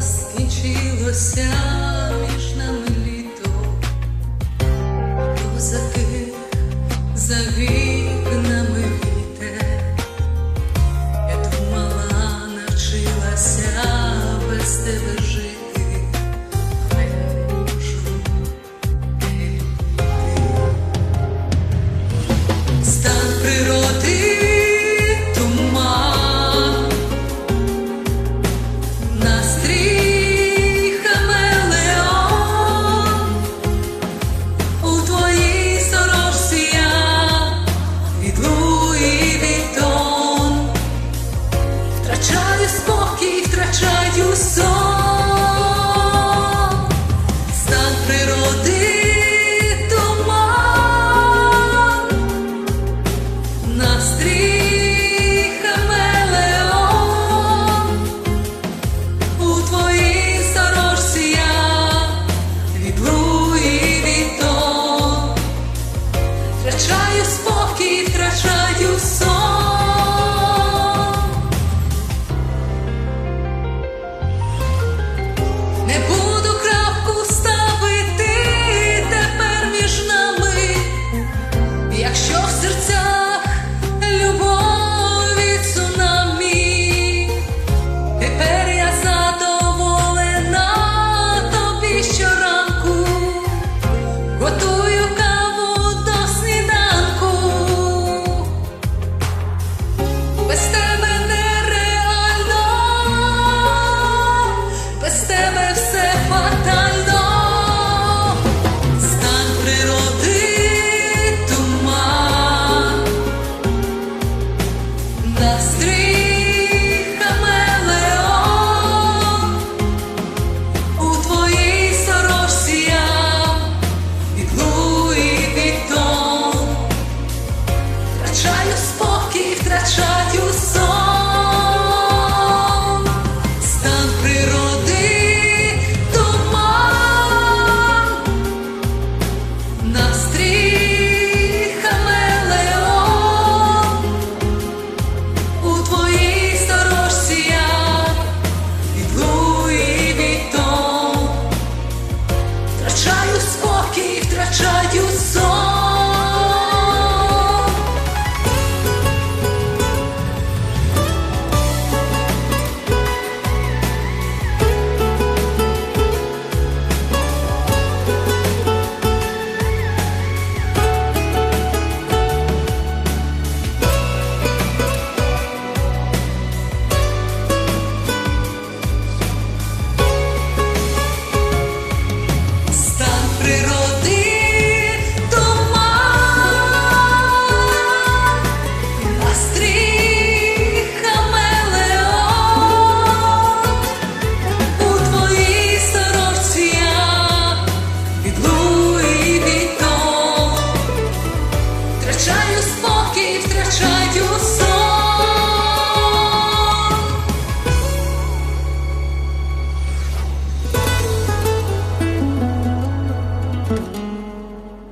скінчилося. не буду крапку ставити тепер між нами, якщо в серцях. try you